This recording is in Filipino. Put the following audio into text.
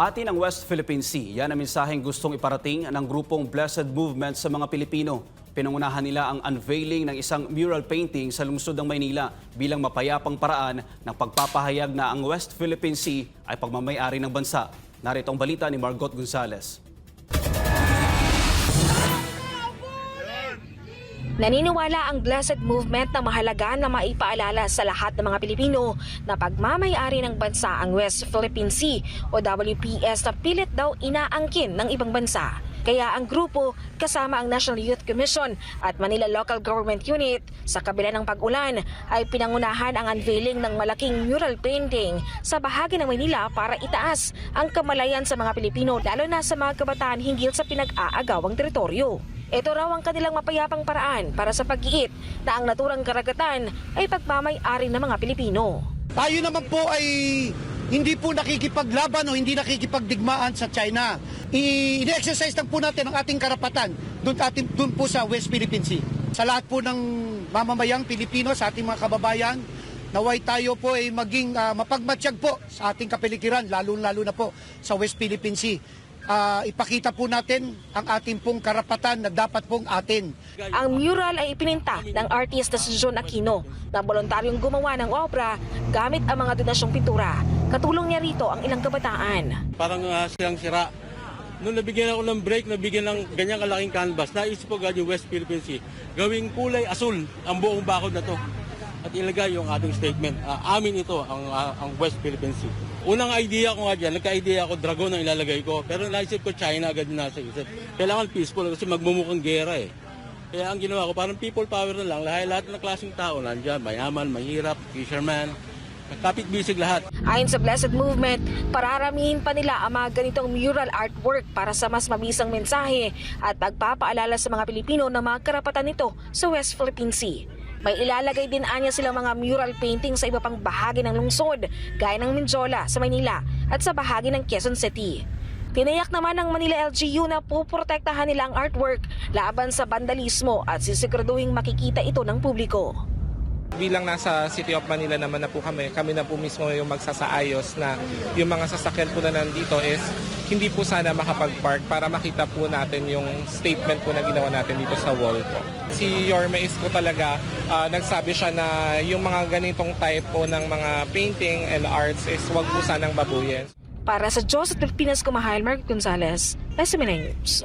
Atin ang West Philippine Sea. Yan ang mensaheng gustong iparating ng grupong Blessed Movement sa mga Pilipino. Pinangunahan nila ang unveiling ng isang mural painting sa lungsod ng Maynila bilang mapayapang paraan ng pagpapahayag na ang West Philippine Sea ay pagmamayari ng bansa. Narito ang balita ni Margot Gonzalez. Naniniwala ang Blessed Movement na mahalaga na maipaalala sa lahat ng mga Pilipino na pagmamayari ng bansa ang West Philippine Sea o WPS na pilit daw inaangkin ng ibang bansa. Kaya ang grupo kasama ang National Youth Commission at Manila Local Government Unit sa kabila ng pag-ulan ay pinangunahan ang unveiling ng malaking mural painting sa bahagi ng Maynila para itaas ang kamalayan sa mga Pilipino lalo na sa mga kabataan hinggil sa pinag-aagawang teritoryo. Ito raw ang kanilang mapayapang paraan para sa pag-iit na ang naturang karagatan ay pagmamay-ari ng mga Pilipino. Tayo naman po ay hindi po nakikipaglaban o hindi nakikipagdigmaan sa China. I-exercise lang po natin ang ating karapatan doon, ating, doon po sa West Philippine Sea. Sa lahat po ng mamamayang Pilipino, sa ating mga kababayan, naway tayo po ay maging ah, mapagmatsyag po sa ating kapiligiran, lalo-lalo na po sa West Philippine Sea. Ah, ipakita po natin ang ating pong karapatan na dapat pong atin. Ang mural ay ipininta ng artist na si John Aquino na voluntaryong gumawa ng obra gamit ang mga donasyong pintura. Katulong niya rito ang ilang kabataan. parang uh, silang sira. Nung nabigyan ako ng break, nabigyan ng ganyang kalaking canvas, naisip ko yung West Philippine Sea, gawing kulay asul ang buong bakod na to. At ilagay yung ating statement. Ah, amin ito, ang, ah, ang West Philippine Sea. Unang idea ko nga dyan, nagka-idea ako, dragon ang ilalagay ko. Pero naisip ko, China agad na nasa isip. Kailangan peaceful kasi magmumukhang gera eh. Kaya ang ginawa ko, parang people power na lang. Lahat, lahat ng klaseng tao nandyan. Mayaman, mahirap, fisherman, kapit-bisig lahat. Ayon sa Blessed Movement, pararamihin pa nila ang mga ganitong mural artwork para sa mas mabisang mensahe at pagpapaalala sa mga Pilipino ng mga karapatan nito sa West Philippine Sea. May ilalagay din anya silang mga mural painting sa iba pang bahagi ng lungsod, gaya ng Minjola sa Manila at sa bahagi ng Quezon City. Tinayak naman ng Manila LGU na puprotektahan nila ang artwork laban sa vandalismo at sisiguraduhin makikita ito ng publiko. Bilang nasa City of Manila naman na po kami, kami na po mismo yung magsasaayos na yung mga sasakyan po na nandito is hindi po sana makapag-park para makita po natin yung statement po na ginawa natin dito sa wall po. Si Yorme is po talaga, ah, nagsabi siya na yung mga ganitong type po ng mga painting and arts is wag po sanang babuyin. Para sa Diyos at Pilipinas Kumahal, Mark Gonzalez, SMNA News.